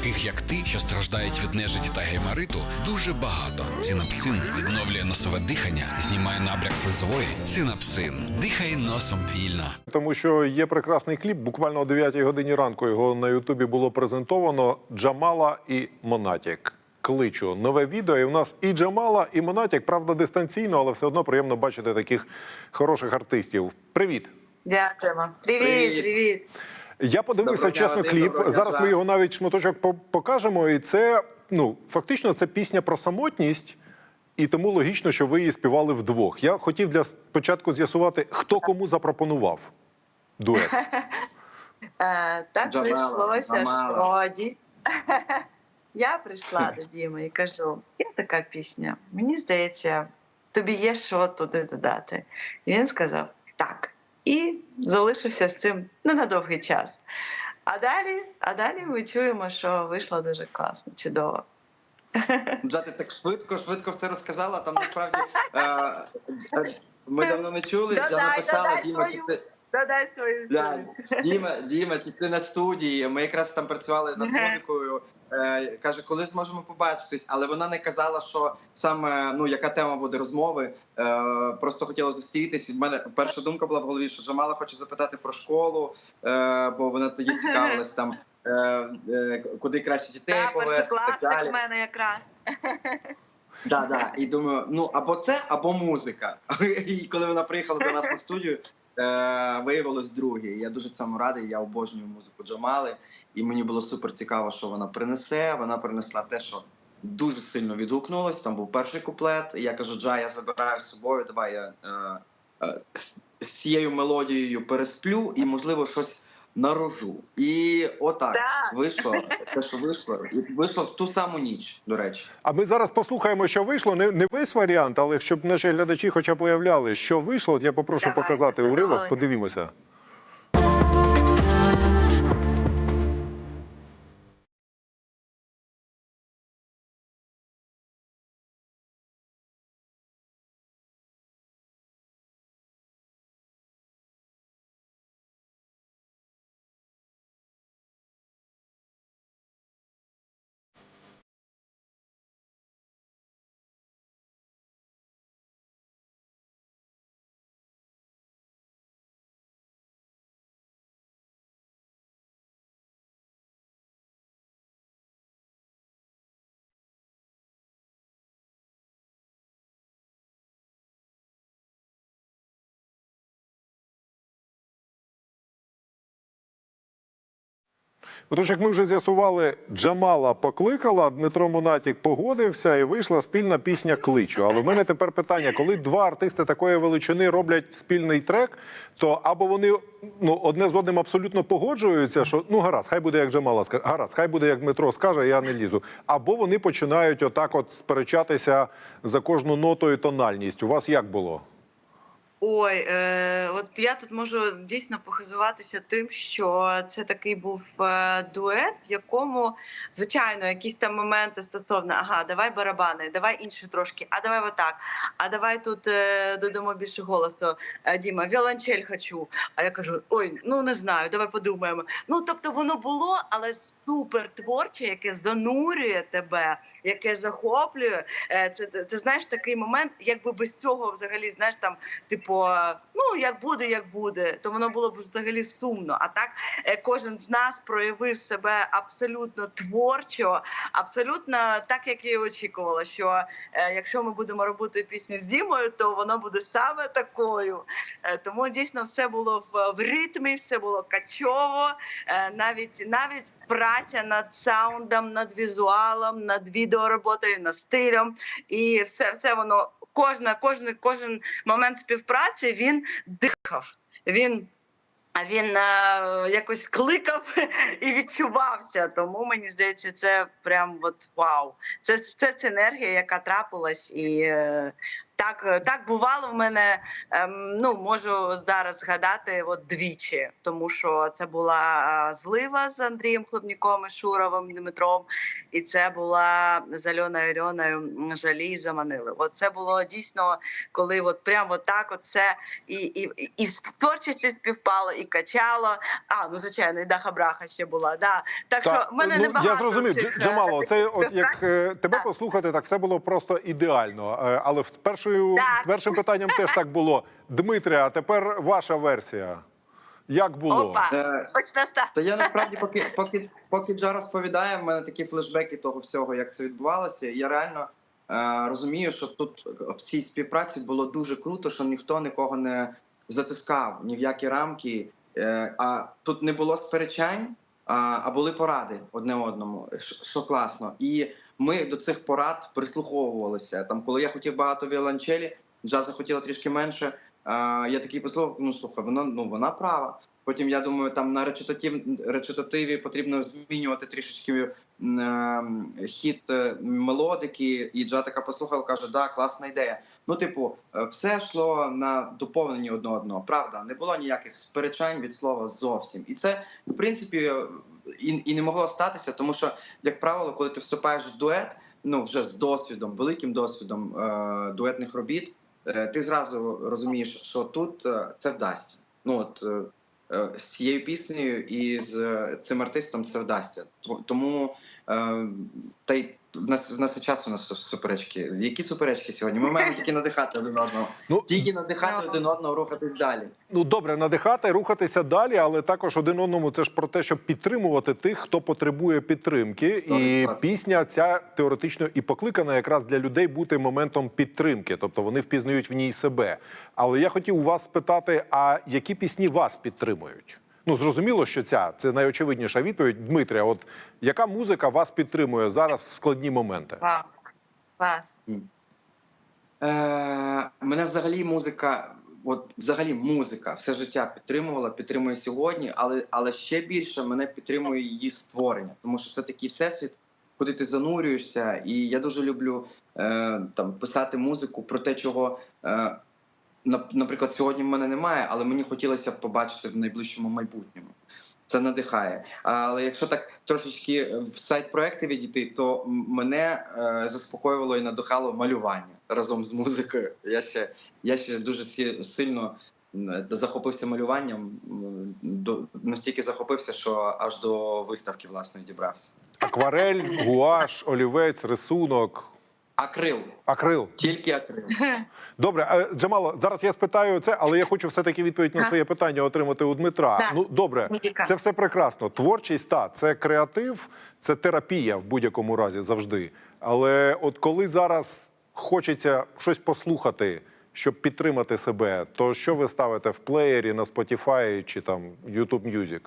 таких як ти, що страждають від нежиті та геймариту, дуже багато. Цинапсин відновлює носове дихання, знімає набряк слизової. Цинапсин. Дихай носом вільно. Тому що є прекрасний кліп. Буквально о 9 годині ранку його на Ютубі було презентовано Джамала і Монатік. Кличу нове відео. І в нас і Джамала, і Монатік, правда, дистанційно, але все одно приємно бачити таких хороших артистів. Привіт! Дякуємо. Привіт, Привіт. привіт. Я подивився Доброго чесно Вадим, кліп. доброго дня, Зараз ми його навіть шматочок покажемо. І це ну фактично це пісня про самотність. І тому логічно, що ви її співали вдвох. Я хотів для спочатку з'ясувати, хто кому запропонував дует. Е, так прийшлося, що дійсно. Я прийшла до Діми і кажу: є така пісня. Мені здається, тобі є що туди додати. І він сказав так. І залишився з цим ну, на довгий час. А далі, а далі ми чуємо, що вийшло дуже класно, чудово. Джа, ти так швидко, швидко все розказала. Там насправді е, е, ми давно не чули. Додай, написала додай Діма, свою. ти Додай свою історію. Діма, Діма, ти на студії? Ми якраз там працювали над музикою. Е, каже, коли зможемо побачитись, але вона не казала, що саме ну яка тема буде розмови. Е, просто хотіла зустрітись. І мене перша думка була в голові, що Джамала хоче запитати про школу, е, бо вона тоді цікавилась там, е, е, куди краще дітей Так, повезти. Так далі. в мене якраз. Да, да. І думаю, ну або це, або музика. І коли вона приїхала до нас на студію, виявилось друге. Я дуже цьому радий. Я обожнюю музику Джамали. І мені було супер цікаво, що вона принесе. Вона принесла те, що дуже сильно відгукнулось. Там був перший куплет. Я кажу, Джа, я забираю з собою. Давай я е, е, з цією мелодією пересплю і, можливо, щось нарожу. І отак да. вийшло. Те, що вийшло, і вийшло в ту саму ніч, до речі. А ми зараз послухаємо, що вийшло. Не, не весь варіант, але щоб наші глядачі хоча б уявляли, що вийшло. От я попрошу Давай, показати уривок. Подивімося. Отож, як ми вже з'ясували, Джамала покликала, Дмитро Монатік погодився і вийшла спільна пісня Кличу. Але в мене тепер питання: коли два артисти такої величини роблять спільний трек, то або вони ну, одне з одним абсолютно погоджуються, що ну гаразд, хай буде як Джамала скаже, гаразд, хай буде як Дмитро скаже, я не лізу. Або вони починають отак от сперечатися за кожну ноту і тональність. У вас як було? Ой, е, от я тут можу дійсно похизуватися тим, що це такий був е, дует, в якому, звичайно, якісь там моменти стосовно ага, давай барабани, давай інше трошки, а давай отак, а давай тут е, додамо більше голосу. Е, Діма, віолончель хочу. А я кажу: ой, ну не знаю, давай подумаємо. Ну тобто воно було, але супер творче, яке занурює тебе, яке захоплює. Е, Це, це знаєш такий момент, якби без цього взагалі, знаєш, там, типу, ну як буде, як буде, то воно було б взагалі сумно. А так е, кожен з нас проявив себе абсолютно творчо, абсолютно так, як я і очікувала. Що е, якщо ми будемо робити пісню з Дімою, то воно буде саме такою. Е, Тому дійсно все було в, ритмі, все було качово, е, навіть навіть. Праця над саундом, над візуалом, над відеороботою, над стилем, і все, все воно кожна, кожен, кожен момент співпраці він дихав. Він він е, якось кликав і відчувався. Тому мені здається, це прям от вау. Це, це, енергія, яка трапилась, і е, Так, е, так бувало в мене. Ем, ну можу зараз згадати от двічі, тому що це була е, злива з Андрієм Хлебніком і Шуровим Дмитром, і це була з Альоною Альоною Жалі заманили. От це було дійсно, коли от прямо так, от все і, і, і, і в творчості співпало, і качало. А ну звичайно, і Даха Браха ще була. Да. Так Та, що в мене ну, небагато я зрозумів, цих, Дж- е, Джамало, це от як тебе Так. послухати, так все було просто ідеально. Але з першою Так. першим питанням теж так було. Дмитре, а тепер ваша версія. Як було? Опа, Е, почна. Та я насправді, поки поки поки Джа розповідає, в мене такі флешбеки того всього, як це відбувалося. Я реально е, розумію, що тут в цій співпраці було дуже круто, що ніхто нікого не затискав ні в які рамки. Е, а тут не було сперечань, а, а були поради одне одному, що, що класно. І ми до цих порад прислуховувалися. Там, коли я хотів багато віолончелі, Джа захотіла трішки менше. А, я такий послухав, ну слухай, вона ну вона права. Потім я думаю, там на речитатив, речитативі потрібно змінювати трішечки е, хід е, мелодики. І Джа така послухала, каже, да, класна ідея. Ну, типу, е, все йшло на доповнення одне одного. Правда, не було ніяких сперечань від слова зовсім. І це, в принципі, і, і не могло статися, тому що, як правило, коли ти вступаєш в дует, ну вже з досвідом, великим досвідом е, дуетних робіт, е, ти зразу розумієш, що тут е, це вдасться. Ну от е, е, з цією піснею і з е, цим артистом це вдасться. Тому та й в нас в нас і часу у нас суперечки. Які суперечки сьогодні? Ми маємо тільки надихати один одного. Ну, Тільки надихати Ну. один одного, рухатись далі. Ну добре, надихати, рухатися далі, але також один одному це ж про те, щоб підтримувати тих, хто потребує підтримки. І 100%. пісня ця теоретично і покликана якраз для людей бути моментом підтримки, тобто вони впізнають в ній себе. Але я хотів у вас спитати: а які пісні вас підтримують? Ну зрозуміло, що ця це найочевидніша відповідь. Дмитрія, от яка музика вас підтримує зараз в складні моменти? Вау. Клас. Е, мене взагалі музика, от взагалі музика все життя підтримувала, підтримує сьогодні, але, але ще більше мене підтримує її створення, тому що це такий всесвіт, куди ти занурюєшся, і я дуже люблю е, там писати музику про те, чого. Е, Наприклад, сьогодні в мене немає, але мені хотілося б побачити в найближчому майбутньому. Це надихає. Але якщо так трошечки в сайт проекти відійти, то мене е, заспокоювало і надихало малювання разом з музикою. Я ще, я ще дуже сильно захопився малюванням, до настільки захопився, що аж до виставки власної дібрався. Акварель, гуаш, олівець, рисунок, Акрил, акрил. тільки акрил. Добре, Джамало, зараз я спитаю це, але я хочу все-таки відповідь на своє питання отримати у Дмитра. Так. Ну добре, Музика. це все прекрасно. Творчість та це креатив, це терапія в будь-якому разі завжди. Але от коли зараз хочеться щось послухати, щоб підтримати себе, то що ви ставите в плеєрі на Spotify чи там YouTube Music?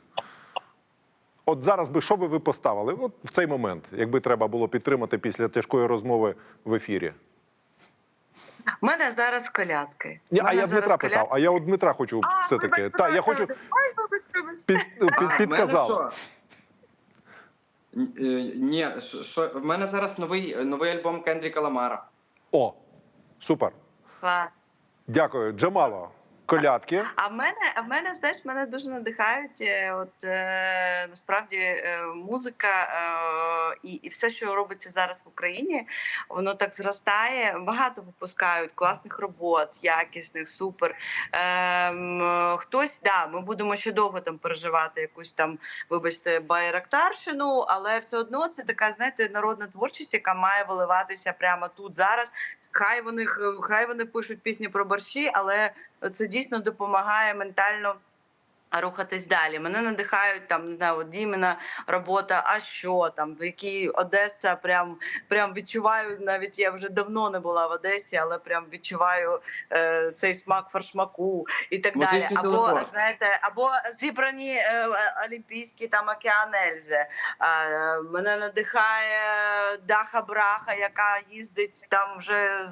От зараз би що би ви поставили? От в цей момент, якби треба було підтримати після тяжкої розмови в ефірі. У мене зараз колядки. Ні, а я Дмитра зараз питав, а я от Дмитра хочу А, все таки. Та я хочу під, під, в мене підказали. що? Н- е, Ні, що- що в мене зараз новий новий альбом Кендріка Ламара. О, супер. Клас. Дякую. Джамало, колядки. А в мене, в мене знаєш, мене дуже надихають. е, От е, насправді е, музика е, і, і все, що робиться зараз в Україні, воно так зростає. Багато випускають класних робот, якісних, супер. Ем, хтось, да, ми будемо ще довго там переживати якусь там, вибачте, байрактарщину, але все одно це така, знаєте, народна творчість, яка має виливатися прямо тут зараз. Хай вони хай вони пишуть пісні про борщі, але це дійсно допомагає ментально. Рухатись далі. Мене надихають там, не знаю, от Діміна робота, а що там, в якій Одеса, прям прям відчуваю, навіть я вже давно не була в Одесі, але прям відчуваю е, цей смак фаршмаку і так далі. Або телепорт. знаєте, або зібрані е, олімпійські там океан Ельзи. Е, мене надихає Даха Браха, яка їздить там вже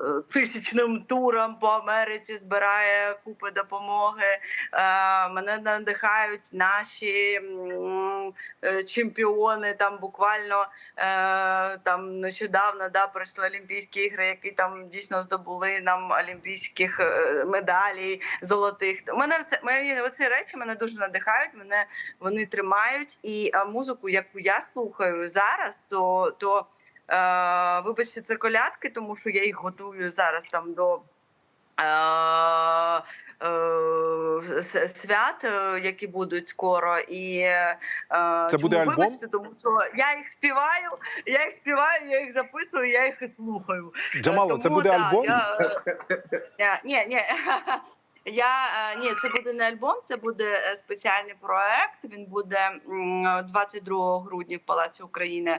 е, тисячним туром по Америці, збирає купи допомоги. Е, мене надихають наші е, чемпіони. Там буквально е, там нещодавно да, пройшли Олімпійські ігри, які там дійсно здобули нам олімпійських е, медалей золотих. Мене це мені оці речі мене дуже надихають. Мене вони тримають. І музику, яку я слухаю зараз, то то вибачте, це колядки, тому що я їх готую зараз там до. Е, е, Свят, е, які будуть скоро, і Це буде альбом? вибачте, тому що я їх співаю, я їх співаю, я їх записую, я їх слухаю. Джамало, це буде да, альбом? Я, ні, ні. Я е, ні, це буде не альбом, це буде е, спеціальний проект. Він буде м, 22 грудня в Палаці України.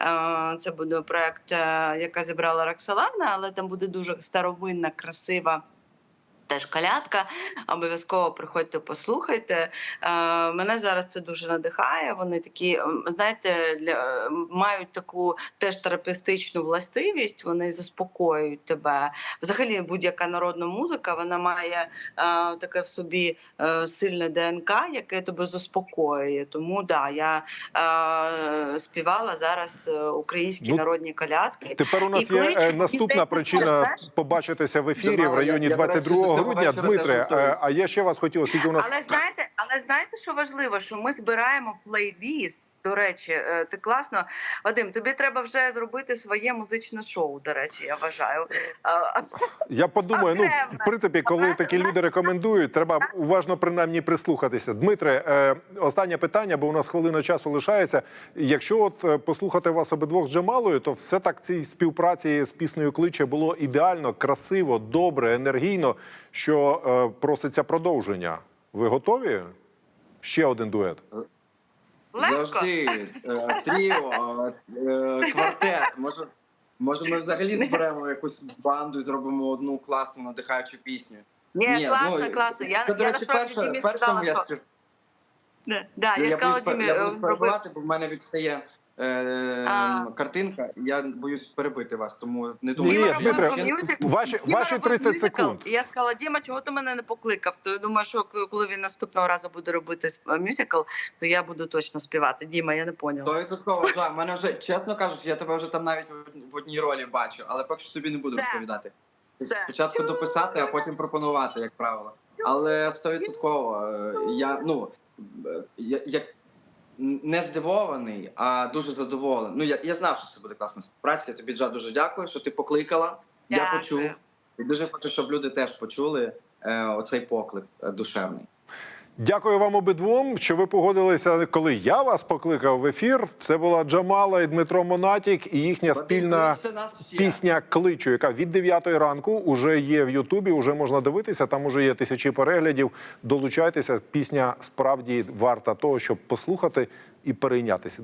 Е, Це буде проект, е, яка зібрала Роксолана, але там буде дуже старовинна, красива. Теж калятка, обов'язково приходьте, послухайте. Е, мене зараз це дуже надихає. Вони такі, знаєте, для, мають таку теж терапевтичну властивість. Вони заспокоюють тебе. Взагалі, будь-яка народна музика вона має е, таке в собі е, сильне ДНК, яке тебе заспокоює. Тому да, я е, співала зараз е, українські Ну, народні колядки. Тепер у нас І є клич, е, і наступна причина побачитися в ефірі в районі я- я, 22 до цього грудня. Дмитре, е, а я ще вас хотів, оскільки у нас Але знаєте, але знаєте, що важливо, що ми збираємо плейліст. До речі, е, ти класно. Вадим, тобі треба вже зробити своє музичне шоу. До речі, я вважаю. Я подумаю, ну в принципі, коли такі люди рекомендують, треба уважно принаймні прислухатися. Дмитре, е, останнє питання, бо у нас хвилина часу лишається. Якщо от е, послухати вас обидвох з Джамалою, то все так цій співпраці з піснею кличе було ідеально, красиво, добре, енергійно, що е, проситься продовження. Ви готові? Ще один дует. Легко. Завжди е, тріо, е, квартет. Може, може, ми взагалі зберемо якусь банду і зробимо одну класну надихаючу пісню. Ні, класно, ну, класно. Я, це, до я речі, насправді перше- Дімі першому сказала, я що спів- Да, да, я, я, сказала боюсь, Дімі, я е, зроби. перебувати, бо в мене відстає е, А. картинка. Я боюсь перебити вас, тому не думаю. ні, що- Дмитре, робив ваші- Діма ваші робив 30 мюзикл, секунд. І я сказала, Діма, чого ти мене не покликав? То я думаю, що коли він наступного разу буде робити мюзикл, то я буду точно співати. Діма, я не поняла. Стовідсотково, да. В мене вже, чесно кажучи, я тебе вже там навіть в- одній ролі бачу, але поки що тобі не буду розповідати. Це. Спочатку дописати, а потім пропонувати, як правило. Але стовідсотково, е, я ну е, я, я не здивований, а дуже задоволений. Ну я, я знав, що це буде класна співпраця. Я тобі Джа, дуже дякую, що ти покликала. Я Дякую. почув. І дуже хочу, щоб люди теж почули е, оцей поклик е, душевний. Дякую вам обидвом, що ви погодилися, коли я вас покликав в ефір. Це була Джамала і Дмитро Монатік і їхня спільна пісня Кличу, яка від 9 ранку уже є в Ютубі. Уже можна дивитися. Там уже є тисячі переглядів. Долучайтеся. Пісня справді варта того, щоб послухати і перейнятися.